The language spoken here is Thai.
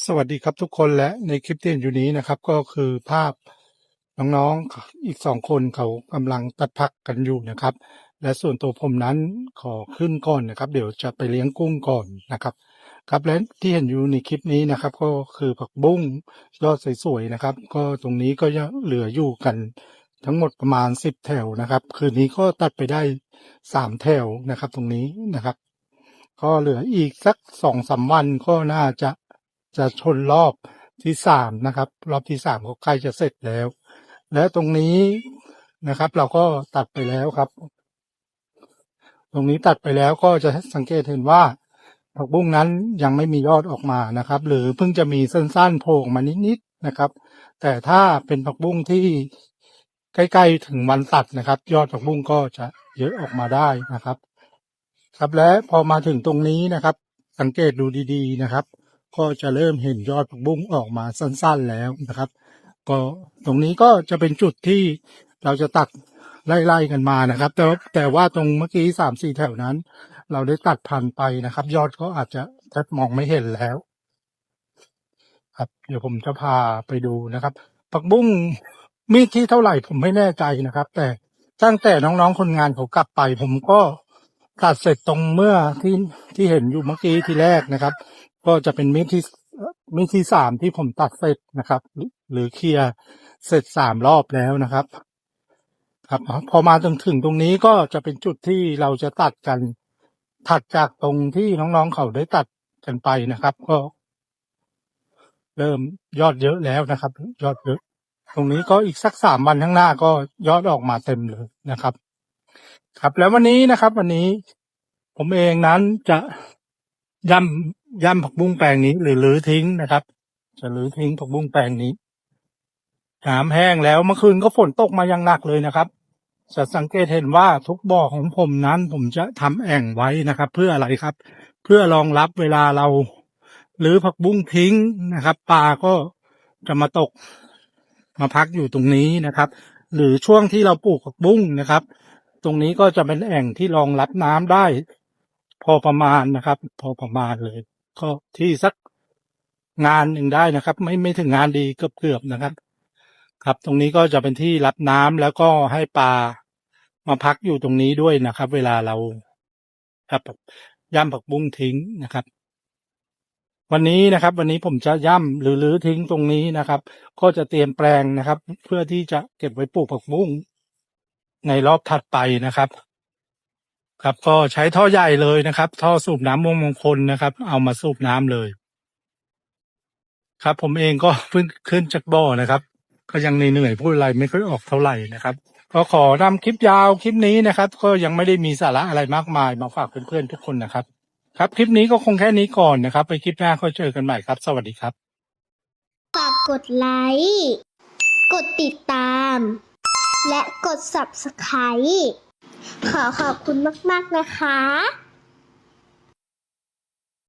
สวัสดีครับทุกคนและในคลิปที่เห็นอยู่นี้นะครับ ก็คือภาพน้องๆอีกสองคนเขากำลังตัดผักกันอยู่นะครับ และส่วนตัวผมนั้นขอขึ้นก่อนนะครับ เดี๋ยวจะไปเลี้ยงกุ้งก่อนนะครับครับและที่เห็นอยู่ในคลิปนี้นะครับ ก็คือผักบุ้งยอดสวยๆนะครับ ก็ตรงนี้ก็ยังเหลืออยู่กันทั้งหมดประมาณสิบแถวนะครับ คืนนี้ก็ตัดไปได้สามแถวนะครับ ตรงนี้นะครับ ก็เหลืออีกสักสองสามวันก็น่าจะ จะชนรอบที่สามนะครับ รอบที่สามก็ใกล้จะเสร็จแล้ว และตรงนี้นะครับ เราก็ตัดไปแล้วครับ ตรงนี้ตัดไปแล้วก็จะสังเกตเห็นว่าผักบุ้งนั้นยังไม่มียอดออกมานะครับ หรือเพิ่งจะมีสั้นๆโผล่ออกมานิดๆนะครับ แต่ถ้าเป็นผักบุ้งที่ใกล้ๆถึงวันตัดนะครับ ยอดผักบุ้งก็จะเยอะออกมาได้นะครับ ครับและพอมาถึงตรงนี้นะครับ สังเกตดูดีๆนะครับ ก็จะเริ่มเห็นยอดผักบุ้งออกมาสั้นๆแล้วนะครับ ก็ตรงนี้ก็จะเป็นจุดที่เราจะตัดไล่ๆกันมานะครับ แต่แต่ว่าตรงเมื่อกี้สามสี่แถวนั้น เราได้ตัดพันไปนะครับ ยอดก็อาจจะแทบมองไม่เห็นแล้ว ครับ เดี๋ยวผมจะพาไปดูนะครับผักบุ้งมีดที่เท่าไหร่ผมไม่แน่ใจนะครับ แต่ตั้งแต่น้องๆคนงานเขากลับไป ผมก็ตัดเสร็จตรงเมื่อที่ที่เห็นอยู่เมื่อกี้ที่แรกนะครับ ก็จะเป็นมีดที่มีดที่สามที่ผมตัดเสร็จนะครับ หรือเคลียร์เสร็จสามรอบแล้วนะครับ ครับพอมาถึงถึงตรงนี้ก็จะเป็นจุดที่เราจะตัดกัน ถัดจากตรงที่น้องๆเขาได้ตัดกันไปนะครับ ก็ เริ่มยอดเยอะแล้วนะครับ ยอดเยอะ ตรงนี้ก็อีกสักสามวันข้างหน้าก็ยอดออกมาเต็มเลยนะครับ ครับแล้ววันนี้นะครับ วันนี้ผมเองนั้นจะย่ำ ย่ำผักบุ้งแปลงนี้ หรือรื้อทิ้งนะครับ จะรื้อทิ้งผักบุ้งแปลงนี้น้ำแห้งแล้วเมื่อคืนก็ฝนตกมาอย่างหนักเลยนะครับจะสังเกตเห็นว่าทุกบ่อของผมนั้น ผมจะทำแอ่งไว้นะครับ เพื่ออะไรครับ เพื่อรองรับเวลาเราหรือผักบุ้งทิ้งนะครับปลาก็จะมาตกมาพักอยู่ตรงนี้นะครับ หรือช่วงที่เราปลูกผักบุ้งนะครับ ตรงนี้ก็จะเป็นแอ่งที่รองรับน้ำได้ พอประมาณนะครับ พอประมาณเลย ก็ที่สักงานหนึ่งได้นะครับ ไม่ไม่ถึงงานดีเกือบเกือบๆนะครับ ครับตรงนี้ก็จะเป็นที่รับน้ำแล้วก็ให้ปลามาพักอยู่ตรงนี้ด้วยนะครับ เวลาเราครับย่ำผักบุ้งทิ้งนะครับ วันนี้นะครับ วันนี้ผมจะย่ำหรือรื้อทิ้งตรงนี้นะครับ ก็จะเตรียมแปลงนะครับ เพื่อที่จะเก็บไว้ปลูกผักบุ้งในรอบถัดไปนะครับ ครับก็ใช้ท่อใหญ่เลยนะครับ ท่อสูบน้ำมงมงคลนะครับ เอามาสูบน้ำเลย ครับ ผมเองก็เพิ่งขึ้นจากบ่อนะครับ ก็ยังเหนื่อยๆพูดอะไรไม่ค่อยออกเท่าไหร่นะครับ ก็ขอนำคลิปยาวคลิปนี้นะครับ ก็ยังไม่ได้มีสาระอะไรมากมายมาฝากเพื่อนๆทุกคนนะครับ ครับ คลิปนี้ก็คงแค่นี้ก่อนนะครับ ไปคลิปหน้าค่อยเจอกันใหม่ครับ สวัสดีครับฝากกดไลค์กดติดตาม และกด subscribe ขอขอบคุณมาก ๆ นะคะ